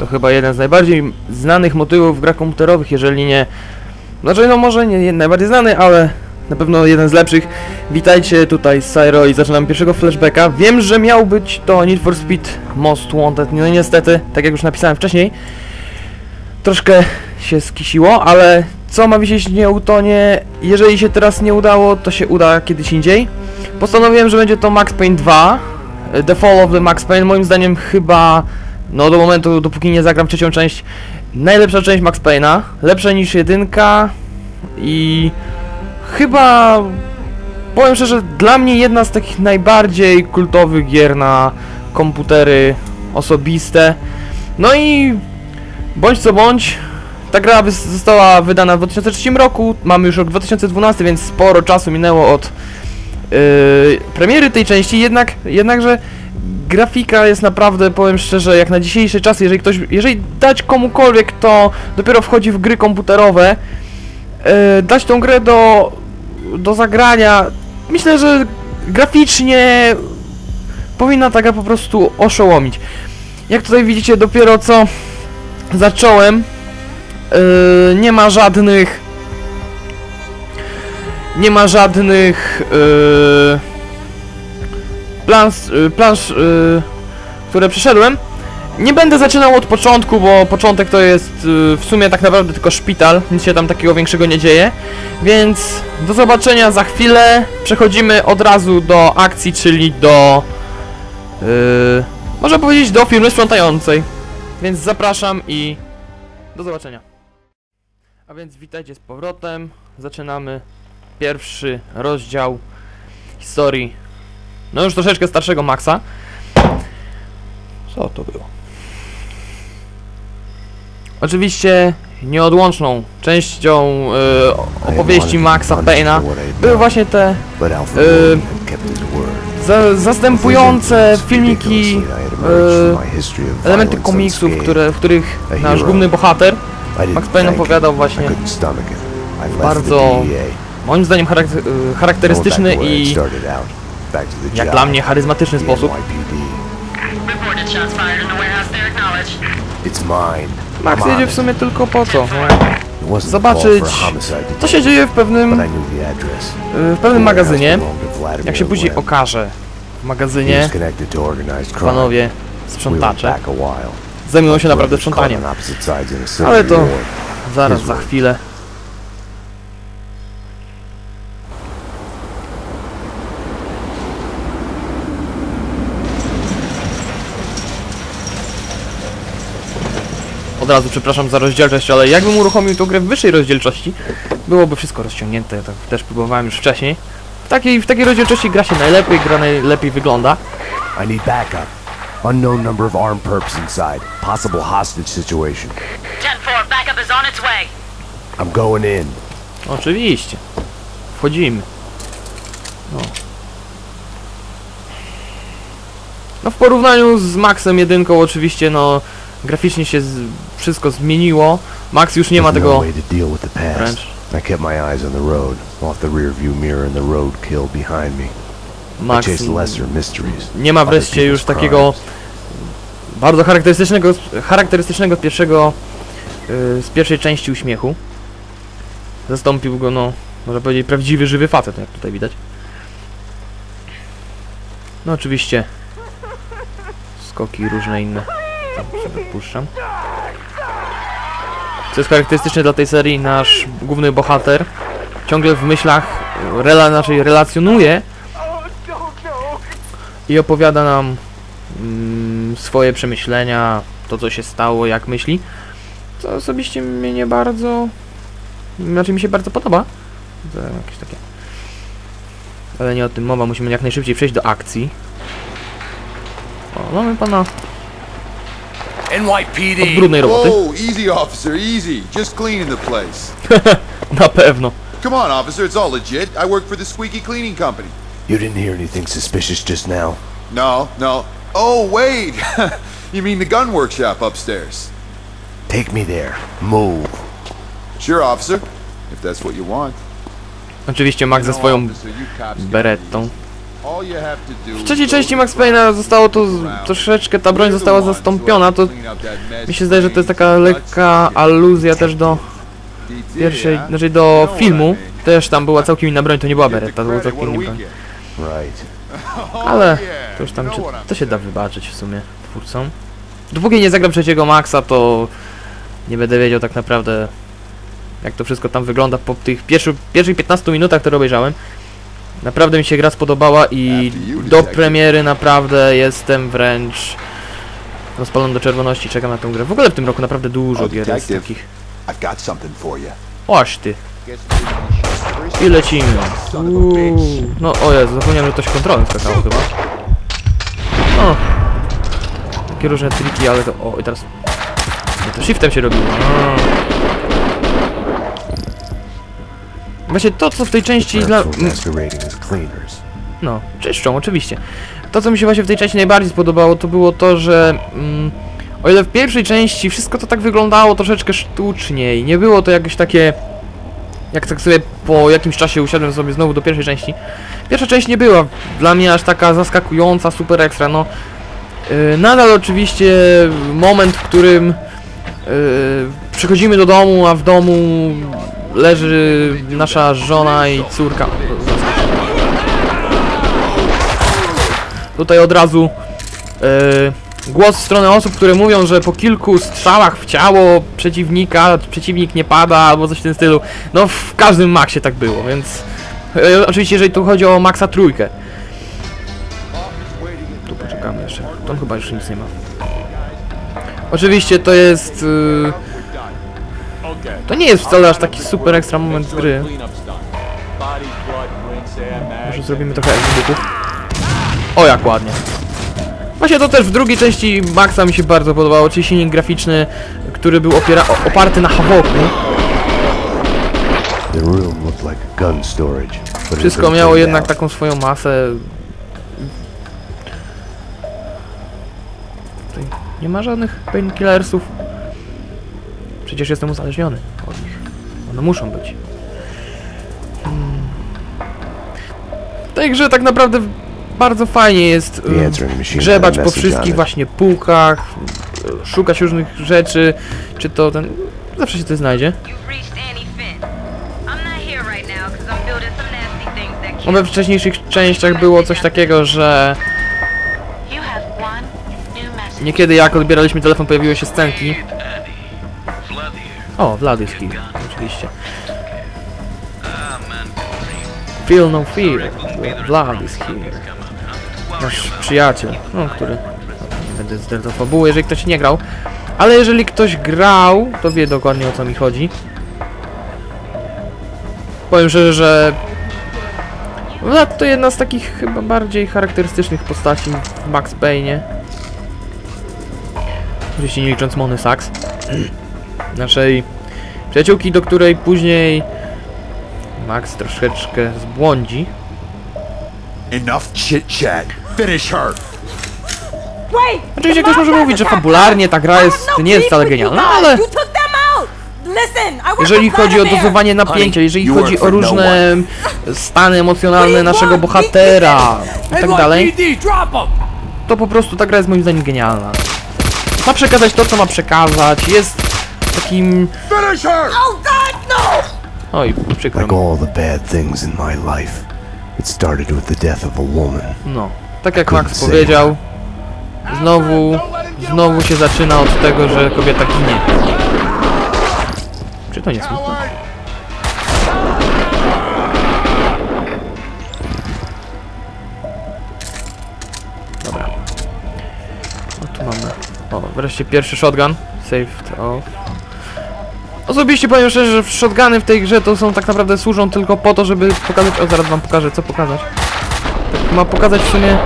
To chyba jeden z najbardziej znanych motywów w grach komputerowych, jeżeli nie... Znaczy, no może nie, najbardziej znany, ale na pewno jeden z lepszych. Witajcie, tutaj Syro i zaczynam pierwszego flashbacka. Wiem, że miał być to Need for Speed Most Wanted, no niestety, tak jak już napisałem wcześniej, troszkę się skisiło, ale co ma wisieć nie utonie, jeżeli się teraz nie udało, to się uda kiedyś indziej. Postanowiłem, że będzie to Max Payne 2, e, The Fall of the Max Payne, moim zdaniem chyba, no do momentu, dopóki nie zagram trzecią część, najlepsza część Max Payne'a, lepsza niż jedynka i chyba, powiem szczerze, dla mnie jedna z takich najbardziej kultowych gier na komputery osobiste. No i bądź co bądź, ta gra została wydana w 2003 roku, mamy już rok 2012, więc sporo czasu minęło od yy, premiery tej części, jednak, jednakże grafika jest naprawdę, powiem szczerze, jak na dzisiejsze czasy, jeżeli ktoś, jeżeli dać komukolwiek, kto dopiero wchodzi w gry komputerowe, yy, dać tą grę do, do zagrania, myślę, że graficznie powinna ta gra po prostu oszołomić. Jak tutaj widzicie, dopiero co zacząłem, Yy, nie ma żadnych nie ma żadnych yy, plans, yy, plansz, yy, które przeszedłem. Nie będę zaczynał od początku, bo początek to jest yy, w sumie tak naprawdę tylko szpital, nic się tam takiego większego nie dzieje. Więc do zobaczenia za chwilę. Przechodzimy od razu do akcji, czyli do yy, można powiedzieć do firmy sprzątającej. Więc zapraszam i do zobaczenia. A więc witajcie z powrotem. Zaczynamy pierwszy rozdział historii. No już troszeczkę starszego Maxa. Co to było? Oczywiście nieodłączną częścią e, opowieści Maxa Payne'a były właśnie te y, za, zastępujące filmiki, e, elementy komiksów, które, w których nasz główny bohater Max Payne opowiadał właśnie bardzo, moim zdaniem charakter, y, charakterystyczny i jak dla mnie charyzmatyczny sposób. Mine. Max jedzie w sumie tylko po co? Zobaczyć, co się dzieje w pewnym, y, w pewnym magazynie. Jak się później okaże w magazynie, panowie sprzątacze zajmują się naprawdę sprzątaniem. Ale to zaraz, za chwilę. Od razu przepraszam za rozdzielczość, ale jakbym uruchomił tą grę w wyższej rozdzielczości, byłoby wszystko rozciągnięte, ja tak też próbowałem już wcześniej. W takiej, w takiej rozdzielczości gra się najlepiej, gra najlepiej wygląda. I need backup. Unknown number of armed perps inside. Possible hostage situation. 10-4, backup is on its way. I'm going in. Oczywiście. Wchodzimy. No. No w porównaniu z Maxem jedynką oczywiście no graficznie się z, wszystko zmieniło. Max już nie ma no tego wręcz. I kept my eyes on the road, off the rear view mirror and the roadkill behind me. Max nie ma wreszcie już takiego bardzo charakterystycznego charakterystycznego pierwszego y, z pierwszej części uśmiechu. Zastąpił go no można powiedzieć prawdziwy żywy facet, jak tutaj widać. No oczywiście skoki różne inne. Tam sobie odpuszczam. Co jest charakterystyczne dla tej serii, nasz główny bohater ciągle w myślach rela, znaczy relacjonuje i opowiada nam mm, swoje przemyślenia, to co się stało, jak myśli. Co osobiście mnie nie bardzo. Znaczy mi się bardzo podoba. To jakieś takie. Ale nie o tym mowa, musimy jak najszybciej przejść do akcji. O, mamy pana NYPD! brudnej roboty. Whoa, easy, officer, easy. Just cleaning the place. Na pewno. Come on, officer, it's all legit. I work for the Squeaky Cleaning Company. You didn't hear anything suspicious just now? No, no. Oh, wait. you mean the gun workshop upstairs? Take me there. Move. Sure, officer. If that's what you want. Oczywiście Max ze No, swoją officer, W trzeciej części Max Payne'a zostało to troszeczkę, ta broń została zastąpiona, to mi się zdaje, że to jest taka lekka aluzja też do pierwszej, znaczy do filmu. Też tam była całkiem inna broń, to nie była Beretta, to była całkiem inna broń. Right. Ale to już tam, czy, to się da wybaczyć w sumie twórcom. Dopóki nie zagram trzeciego Maxa, to nie będę wiedział tak naprawdę jak to wszystko tam wygląda po tych pierwszych, pierwszych 15 minutach, które obejrzałem. Naprawdę mi się gra spodobała i do premiery naprawdę jestem wręcz rozpalony do czerwoności, czekam na tę grę. W ogóle w tym roku naprawdę dużo gier jest takich. Oś ty. I lecimy. Uuu. No o Jezu, zapomniałem, że to się kontrolą skakało chyba. O. Takie różne triki, ale to... O, i teraz... To shiftem się robiło. A. Właśnie to, co w tej części dla... No, czyszczą, oczywiście. To, co mi się właśnie w tej części najbardziej spodobało, to było to, że mm, o ile w pierwszej części wszystko to tak wyglądało troszeczkę sztuczniej, nie było to jakieś takie... Jak tak sobie po jakimś czasie usiadłem sobie znowu do pierwszej części. Pierwsza część nie była dla mnie aż taka zaskakująca, super ekstra, no. Yy, nadal oczywiście moment, w którym yy, przychodzimy do domu, a w domu leży nasza żona i córka. Tutaj od razu e, głos w stronę osób, które mówią, że po kilku strzałach w ciało przeciwnika, przeciwnik nie pada albo coś w tym stylu. No w każdym Maxie tak było, więc e, oczywiście jeżeli tu chodzi o Maxa trójkę. Tu poczekamy jeszcze, tam chyba już nic nie ma. Oczywiście to jest... y, to nie jest wcale aż taki super ekstra moment z gry. Może zrobimy trochę exhibitów. O, jak ładnie. Właśnie to też w drugiej części Maxa mi się bardzo podobało, czyli silnik graficzny, który był opiera oparty na Havoku. Wszystko miało jednak taką swoją masę. Tutaj nie ma żadnych painkillersów. Przecież jestem uzależniony od nich. One muszą być. Hmm. Grze tak naprawdę bardzo fajnie jest y, grzebać po wszystkich właśnie półkach, y, szukać różnych rzeczy, czy to ten... Zawsze się coś znajdzie. No we wcześniejszych częściach było coś takiego, że. Niekiedy jak odbieraliśmy telefon pojawiły się scenki. O, Vlad jest here, oczywiście. Feel no fear. Vlad is here. Nasz przyjaciel, no, który... Nie będę zdradzał fabuły, jeżeli ktoś nie grał. Ale jeżeli ktoś grał, to wie dokładnie o co mi chodzi. Powiem szczerze, że... Vlad to jedna z takich chyba bardziej charakterystycznych postaci w Max Payne'ie. Oczywiście nie licząc Mony Sachs. Naszej przyjaciółki, do której później Max troszeczkę zbłądzi. Enough chit chat. Finish her. Wait! Oczywiście ktoś może mówić, że fabularnie ta gra jest, nie jest wcale genialna, ale jeżeli chodzi o dozowanie napięcia, jeżeli chodzi o no różne stany emocjonalne naszego bohatera i tak dalej, to po prostu ta gra jest moim zdaniem genialna. Ma przekazać to, co ma przekazać, jest takim... Finish her! Oh God, no! Oj, przykro Like mi. all the bad things in my life, it started with the death of a woman. No, tak jak Max powiedział, znowu, znowu się zaczyna od tego, że kobieta ginie. Czy to nie smutne? Dobra. No tu mamy. O, wreszcie pierwszy shotgun. Saved off. Osobiście powiem szczerze, że shotguny w tej grze to są tak naprawdę służą tylko po to, żeby pokazać. O, zaraz wam pokażę, co pokazać. Tak ma pokazać w sumie.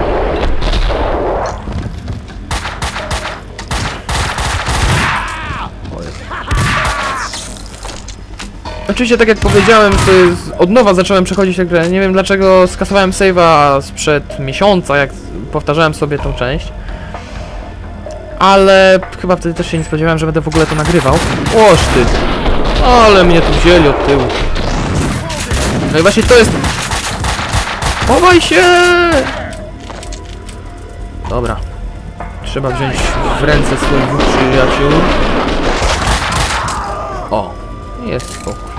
Oczywiście, tak jak powiedziałem, to jest, od nowa zacząłem przechodzić tę grę. Nie wiem dlaczego skasowałem save'a sprzed miesiąca, jak powtarzałem sobie tą część. Ale chyba wtedy też się nie spodziewałem, że będę w ogóle to nagrywał. Oż ty! Ale mnie tu wzięli od tyłu. No i właśnie to jest Chowaj się! Dobra. Trzeba wziąć w ręce swoich dwóch przyjaciół. O, jest spokój.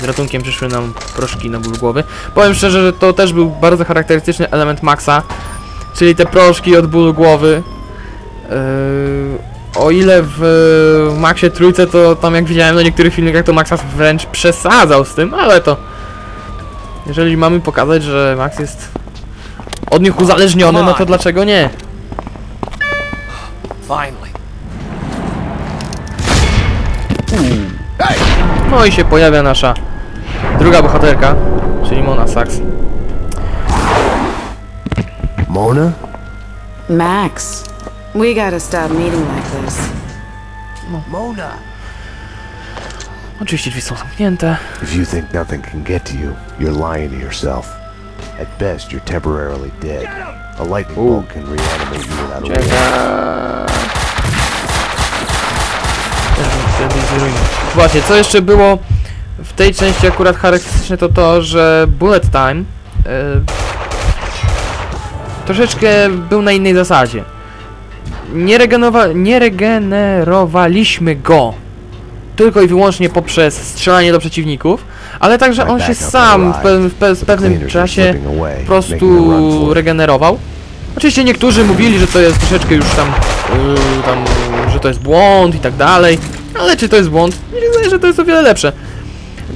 Z ratunkiem przyszły nam proszki na ból głowy. Powiem szczerze, że to też był bardzo charakterystyczny element Maxa, czyli te proszki od bólu głowy. Yy, o ile w Maxie trójce to tam jak widziałem na niektórych filmikach to Maxa wręcz przesadzał z tym, ale to jeżeli mamy pokazać, że Max jest od nich uzależniony, no to dlaczego nie? Finally. No i się pojawia nasza druga bohaterka, czyli Mona Sachs. Mona? Max, we gotta stop meeting like this. Mona! Oczywiście drzwi są zamknięte. If you think nothing can get to you, you're lying to yourself. At best, you're temporarily dead. A lightning Ooh. bolt can reanimate you without a. Czekaj. Właśnie, co jeszcze było w tej części akurat charakterystyczne to to, że Bullet Time y, troszeczkę był na innej zasadzie. Nie, regenerowa nie regenerowaliśmy go tylko i wyłącznie poprzez strzelanie do przeciwników, ale także on się sam w, pe w, pe w pewnym czasie po prostu regenerował. Oczywiście niektórzy mówili, że to jest troszeczkę już tam, yy, tam, że to jest błąd i tak dalej, ale czy to jest błąd? Się wydaje, że to jest o wiele lepsze.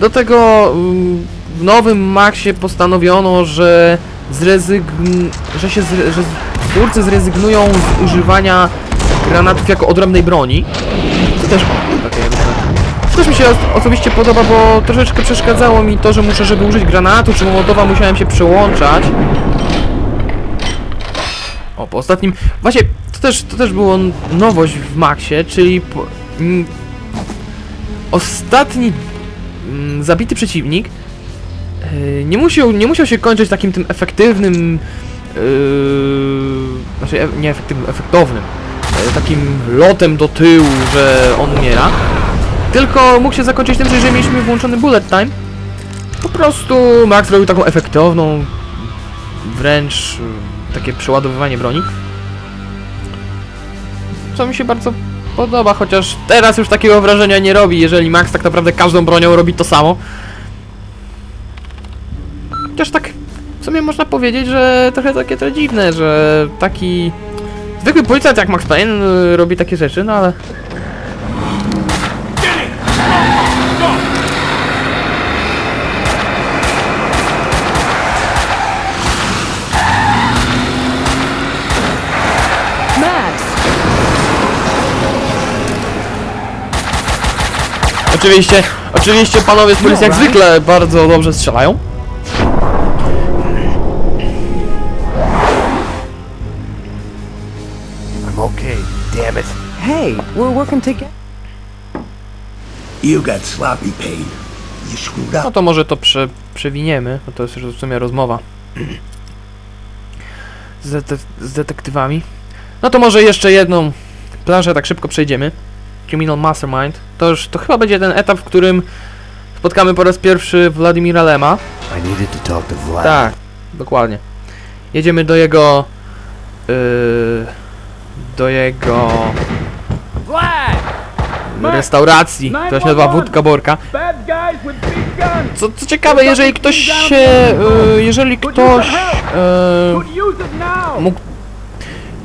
Do tego yy, w nowym Maxie postanowiono, że zrezygn... że się zre... że twórcy zrezygnują z używania granatów jako odrębnej broni. To też takie też mi się os- osobiście podoba, bo troszeczkę przeszkadzało mi to, że muszę, żeby użyć granatu czy mołotowa, musiałem się przełączać. O, po ostatnim... Właśnie, to też, to też było nowość w Maxie, czyli... Po, ostatni mm, zabity przeciwnik nie, musiał, nie musiał się kończyć takim tym efektywnym... Yy, znaczy, e, nie efektywnym, e, takim lotem do tyłu, że on umiera. Tylko mógł się zakończyć tym, że jeżeli mieliśmy włączony bullet time, po prostu Max robił taką efektowną, wręcz y, takie przeładowywanie broni. Co mi się bardzo podoba, chociaż teraz już takiego wrażenia nie robi, jeżeli Max tak naprawdę każdą bronią robi to samo. Chociaż tak w sumie można powiedzieć, że trochę takie to dziwne, że taki zwykły policjant jak Max Payne y, robi takie rzeczy, no ale... Oczywiście, oczywiście panowie z policji jak zwykle bardzo dobrze strzelają. Hey, we're working together. You got sloppy paid. You screwed No up. to może to prze, przewiniemy, bo to jest już w sumie rozmowa z, dete z detektywami. No to może jeszcze jedną planszę tak szybko przejdziemy. Criminal Mastermind. To już, to chyba będzie ten etap, w którym spotkamy po raz pierwszy Wladimira Lema. I needed to talk to Vlad. Tak, dokładnie. Jedziemy do jego... Yy, do jego... restauracji, która się nazywa Wódka Borka. Co, co ciekawe, jeżeli ktoś się... Yy, jeżeli ktoś... Yy, mógł...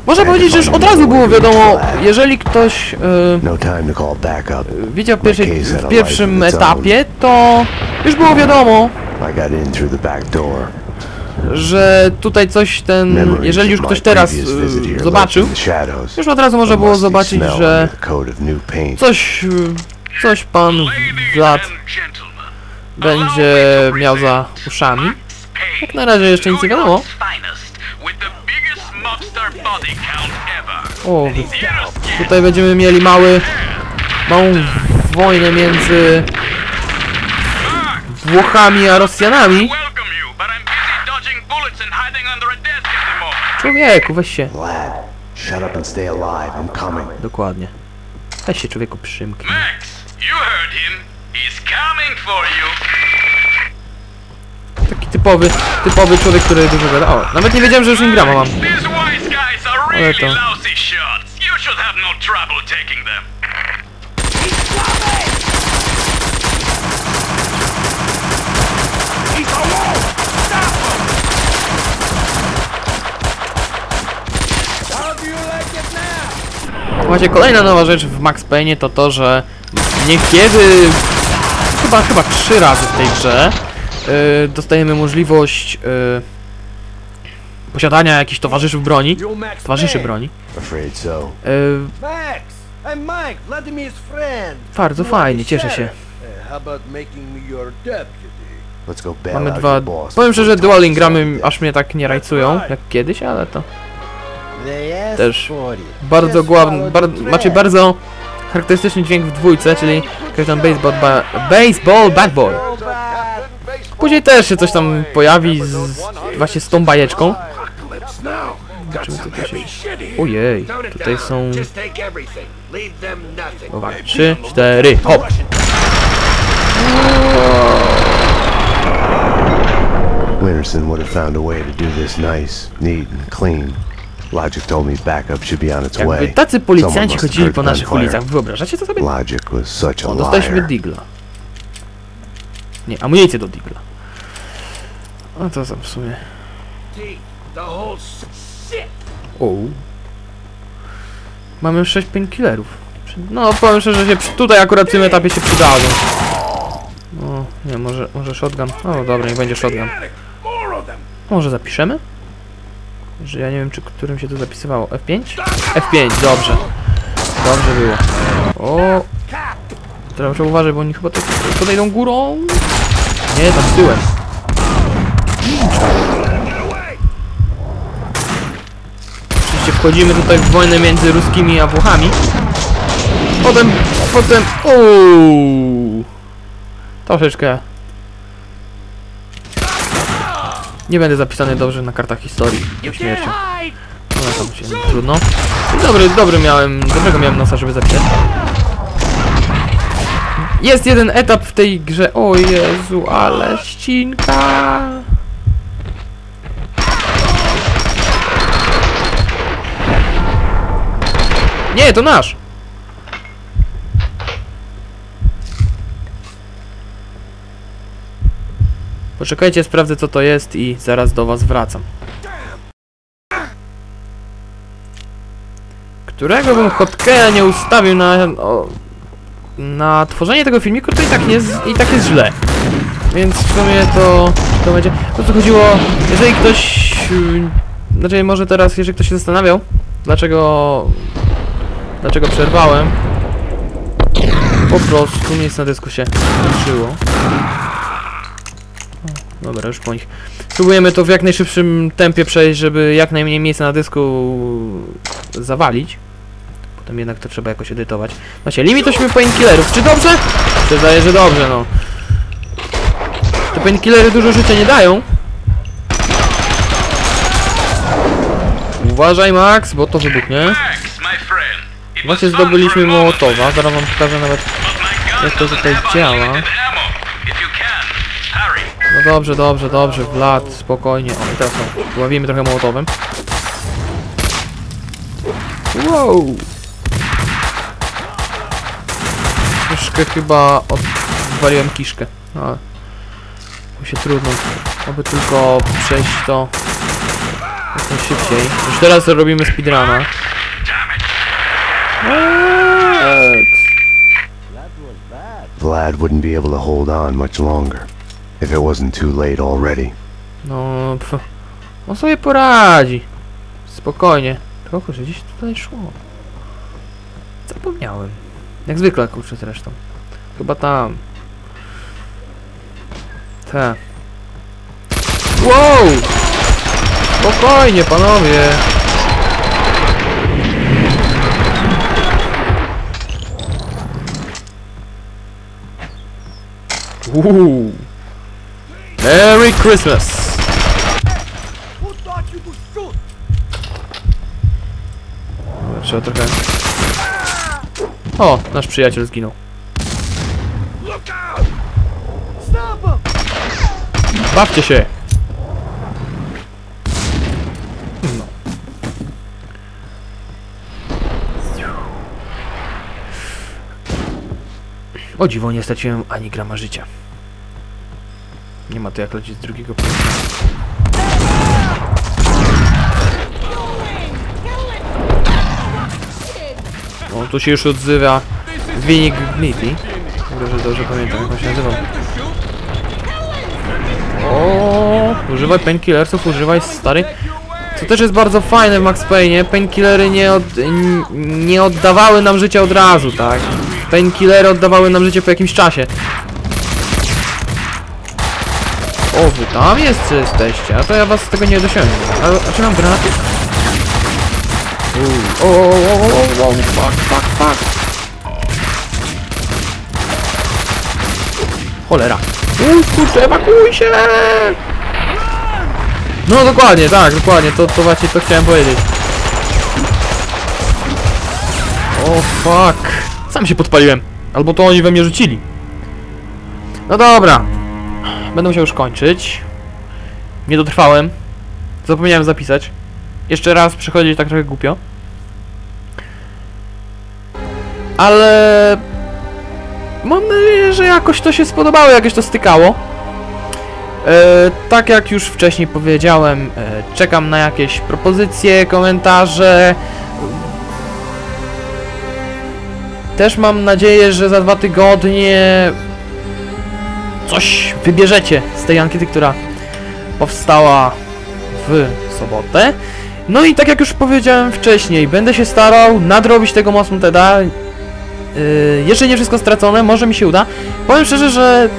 Można powiedzieć, że już od razu było wiadomo, jeżeli ktoś yy, widział w, pierwszej, w pierwszym etapie, to już było wiadomo, że tutaj coś ten, jeżeli już ktoś teraz y, zobaczył, już od razu można było zobaczyć, że coś, y, coś pan Vlad będzie miał za uszami. Jak na razie jeszcze nic nie wiadomo. O, tutaj będziemy mieli mały, małą wojnę między Włochami a Rosjanami. Człowieku, weź się. Shut up and stay alive. I'm coming. Dokładnie. Weź się człowieku przymknij. Max, you heard him. He's coming for you. Taki typowy, typowy człowiek, który dużo gada. O, nawet nie wiedziałem, że już Ingrama mam. Ale to... lousy shots. You should have no trouble taking them. Właśnie kolejna nowa rzecz w Max Payne to to, że niekiedy, chyba, chyba trzy razy w tej grze, yy, dostajemy możliwość yy, posiadania jakichś towarzyszy broni, towarzyszy broni. Yy, bardzo fajnie, cieszę się. Mamy dwa... Powiem szczerze, tosses gramy aż mnie tak nie rajcują, jak kiedyś, ale to też bardzo gławny, bar, znaczy bardzo charakterystyczny dźwięk w dwójce, czyli kapitan baseball, ba, baseball bad boy. Później też się coś tam pojawi z, właśnie z tą bajeczką. Zobaczymy co tu się... Ojej, tutaj są... Uwaga, trzy, cztery, hop! Winterson would have found a way to do this nice, neat, and clean. Logic told me backup should be on its Jakby way. tacy policjanci chodzili po naszych gunfire. ulicach, wyobrażacie to sobie? Logic was such a O, dostaliśmy liar. digla. Nie, amunicję do digla. No to za w sumie... O. Mamy 6 painkillerów. No, powiem szczerze, że się przy- tutaj akurat w tym etapie się przydadzą. No, nie, może, może shotgun. O, dobra, nie będzie shotgun. Może zapiszemy? Że ja nie wiem, czy którym się to zapisywało. F5? F5, dobrze. Dobrze było. O. Teraz muszę uważać, bo oni chyba tutaj podejdą górą. Nie, tam tyłem. Oczywiście wchodzimy tutaj w wojnę między ruskimi a Włochami. Potem, potem, uuu. Troszeczkę. Nie będę zapisany dobrze na kartach historii tą śmiercią. No tam się trudno. Dobry, dobry miałem, dobrego miałem nosa, żeby zapisać. Jest jeden etap w tej grze. O Jezu, ale ścinka. Nie, to nasz! Poczekajcie, sprawdzę co to jest i zaraz do was wracam. Którego bym hotkeya nie ustawił na, o, na tworzenie tego filmiku, to i tak, nie z, i tak jest źle. Więc w sumie to, to będzie... O co chodziło, jeżeli ktoś... Znaczy może teraz, jeżeli ktoś się zastanawiał, dlaczego... Dlaczego przerwałem, po prostu miejsce na dysku się kończyło. Dobra, już nich. Spróbujemy to w jak najszybszym tempie przejść, żeby jak najmniej miejsca na dysku zawalić. Potem jednak to trzeba jakoś edytować. Właśnie, limit 8 painkillerów. Czy dobrze? Przyznaję, że dobrze, no. Te painkillery dużo życia nie dają. Uważaj, Max, bo to wybuchnie. Właśnie zdobyliśmy Mołotowa. Zaraz wam pokażę nawet jak to tutaj działa. No dobrze, dobrze, dobrze, Vlad, spokojnie. O, i teraz no, ławimy trochę mołotowem. Wow! Troszkę chyba odwaliłem kiszkę, no, ale to się trudno. Aby tylko przejść to jak najszybciej. Już teraz robimy speedruna. Eee, Vlad wouldn't be able to hold on much longer if it wasn't too late already. No, pf, on sobie poradzi. Spokojnie. Trochę, że gdzieś tutaj szło. Zapomniałem. Jak zwykle, kurczę zresztą. Chyba tam. Te. Wow! Spokojnie, panowie. Uuu. Merry Christmas! Dobra, trzeba trochę... O, nasz przyjaciel zginął. Bawcie się! No. O dziwo, nie straciłem ani grama życia. Nie ma to jak lecieć z drugiego poziomu. No, tu się już odzywa Winik Gniti. Dobrze, dobrze pamiętam, jak on się nazywał. O, używaj painkillersów, używaj stary. Co też jest bardzo fajne w Max Payne, painkillery nie, od, nie oddawały nam życia od razu, tak? Painkillery oddawały nam życie po jakimś czasie. O, wy tam jeszcze jesteście, a to ja was z tego nie dosięgnę. A, a czy mam granaty? O, o, o, o, o, fuck, fuck, fuck. Cholera. Uj, kurczę, ewakuuj się! No dokładnie, tak, dokładnie, to, to właśnie to chciałem powiedzieć. O fuck. Sam się podpaliłem. Albo to oni we mnie rzucili. No dobra. Będę musiał już kończyć. Nie dotrwałem. Zapomniałem zapisać. Jeszcze raz przychodzić tak trochę głupio. Ale... Mam nadzieję, że jakoś to się spodobało, jakoś to stykało. E, tak jak już wcześniej powiedziałem, e, czekam na jakieś propozycje, komentarze. Też mam nadzieję, że za dwa tygodnie coś wybierzecie z tej ankiety, która powstała w sobotę. No i tak jak już powiedziałem wcześniej, będę się starał nadrobić tego Most Wanteda. Yy, jeszcze nie wszystko stracone, może mi się uda. Powiem szczerze, że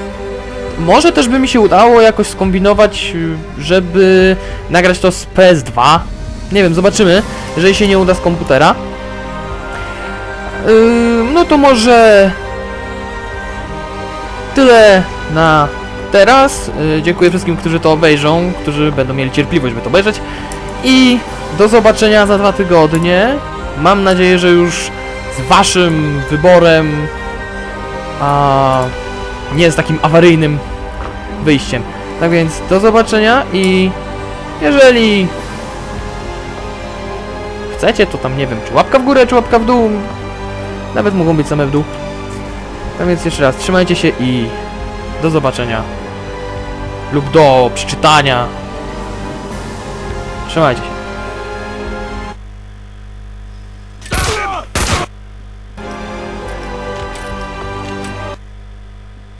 może też by mi się udało jakoś skombinować, żeby nagrać to z PS2. Nie wiem, zobaczymy, jeżeli się nie uda z komputera. Yy, no to może tyle na teraz. Yy, dziękuję wszystkim, którzy to obejrzą, którzy będą mieli cierpliwość, by to obejrzeć. I do zobaczenia za dwa tygodnie. Mam nadzieję, że już z waszym wyborem, a nie z takim awaryjnym wyjściem. Tak więc do zobaczenia i jeżeli chcecie, to tam nie wiem, czy łapka w górę, czy łapka w dół. Nawet mogą być same w dół. Tak więc jeszcze raz, trzymajcie się i do zobaczenia. Lub do przeczytania. Trzymajcie się.